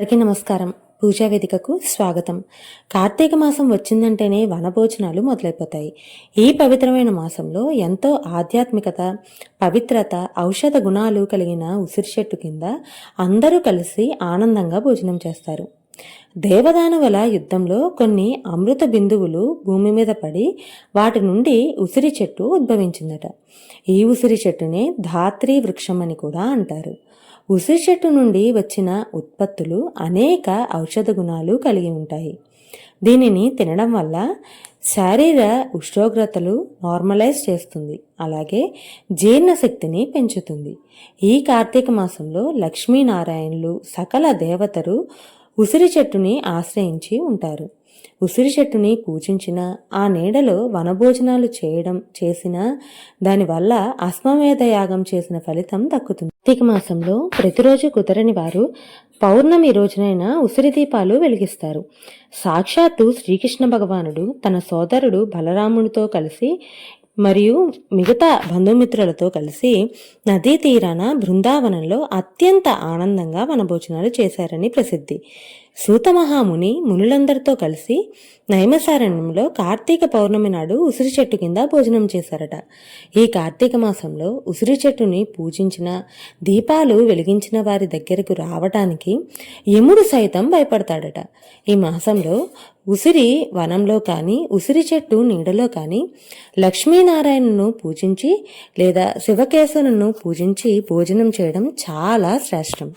అందరికీ నమస్కారం. పూజా వేదికకు స్వాగతం. కార్తీక మాసం వచ్చిందంటేనే వనభోజనాలు మొదలైపోతాయి. ఈ పవిత్రమైన మాసంలో ఎంతో ఆధ్యాత్మికత పవిత్రత ఔషధ గుణాలు కలిగిన ఉసిరి చెట్టు కింద అందరూ కలిసి ఆనందంగా భోజనం చేస్తారు. దేవదానవుల యుద్ధంలో కొన్ని అమృత బిందువులు భూమి మీద పడి వాటి నుండి ఉసిరి చెట్టు ఉద్భవించిందట. ఈ ఉసిరి చెట్టునే ధాత్రి వృక్షం అని కూడా అంటారు. ఉసిరి చెట్టు నుండి వచ్చిన ఉత్పత్తులు అనేక ఔషధ గుణాలు కలిగి ఉంటాయి. దీనిని తినడం వల్ల శారీర ఉష్ణోగ్రతలు నార్మలైజ్ చేస్తుంది. అలాగే జీర్ణశక్తిని పెంచుతుంది. ఈ కార్తీక మాసంలో లక్ష్మీనారాయణులు సకల దేవతలు ఉసిరి చెట్టుని ఆశ్రయించి ఉంటారు. ఉసిరి చెట్టుని పూజించిన ఆ నీడలో వనభోజనాలు చేయడం చేసిన దానివల్ల అశ్వమేధ యాగం చేసిన ఫలితం దక్కుతుంది. కార్తీక మాసంలో ప్రతిరోజు కుదరని వారు పౌర్ణమి రోజునైనా ఉసిరి దీపాలు వెలిగిస్తారు. సాక్షాత్తు శ్రీకృష్ణ భగవానుడు తన సోదరుడు బలరామునితో కలిసి మరియు మిగతా బంధుమిత్రులతో కలిసి నదీ తీరాన బృందావనంలో అత్యంత ఆనందంగా వనభోజనాలు చేశారని ప్రసిద్ధి. సూతమహాముని మునులందరితో కలిసి నైమసారణ్యంలో కార్తీక పౌర్ణమి నాడు ఉసిరి చెట్టు కింద భోజనం చేశారట. ఈ కార్తీక మాసంలో ఉసిరి చెట్టుని పూజించిన దీపాలు వెలిగించిన వారి దగ్గరకు రావటానికి యముడు సైతం భయపడతాడట. ఈ మాసంలో ఉసిరి వనంలో కానీ ఉసిరి చెట్టు నీడలో కానీ లక్ష్మీనారాయణను పూజించి లేదా శివకేశవులను పూజించి భోజనం చేయడం చాలా శ్రేష్టం.